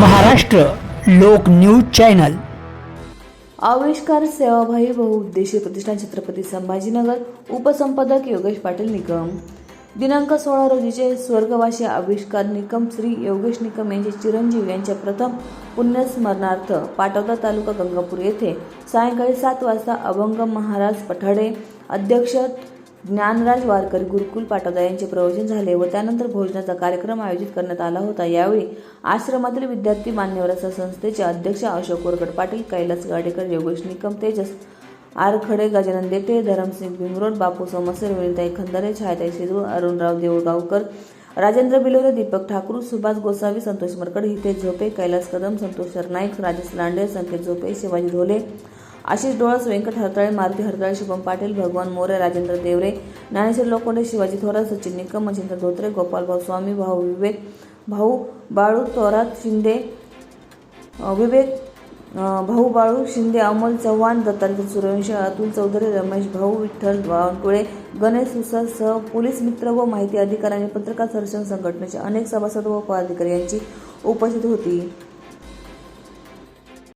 महाराष्ट्र लोक news channel. आविष्कार सेवाभावी बहुउद्देशीय प्रतिष्ठान छत्रपती संभाजीनगर उपसंपादक योगेश पाटील निकम. दिनांक सोळा रोजीचे स्वर्गवासी आविष्कार निकम श्री योगेश निकम यांचे चिरंजीव यांच्या प्रथम पुण्यस्मरणार्थ पाटोदा तालुका गंगापूर येथे सायंकाळी सात वाजता अभंग महाराज पठाडे अध्यक्ष ज्ञानराज वारकर गुरुकुल पाटोदा यांचे प्रवचन झाले व त्यानंतर भोजनाचा कार्यक्रम आयोजित करण्यात आला होता. यावेळी आश्रमातील विद्यार्थी मान्यवर संस्थेचे अध्यक्ष अशोक कोरगड पाटील कैलास गाडेकर योगेश निकम तेजस आर खडे गजानन देते धरमसिंग भिंगरोड बापू समसर वेळताई खंदारे छायताई शिरवळ अरुणराव देऊळगावकर राजेंद्र बिलोरे दीपक ठाकूर सुभाष गोसावी संतोष मरकड हितेश झोपे कैलास कदम संतोष सरनाईक राजेश लांडे संकेत झोपे शिवाजी ढोले आशिष डोळस व्यंकट हरताळे मारुती हरताळे शुभम पाटील भगवान मोरे राजेंद्र देवरे ज्ञानेश्वर लोखंडे शिवाजी थोरात सचिन निकम मच्छिंद्र धोत्रे गोपालभाऊ स्वामी भाऊ विवेक भाऊ बाळू थोरात शिंदे विवेक भाऊ बाळू शिंदे अमोल चव्हाण दत्तात्रय सूर्यवंशी अतुल चौधरी रमेश भाऊ विठ्ठल बावनकुळे गणेश सुसर सह पोलीस मित्र व माहिती अधिकारी आणि पत्रकार संरक्षण संघटनेचे अनेक सभासद व पदाधिकारी यांची उपस्थिती होती.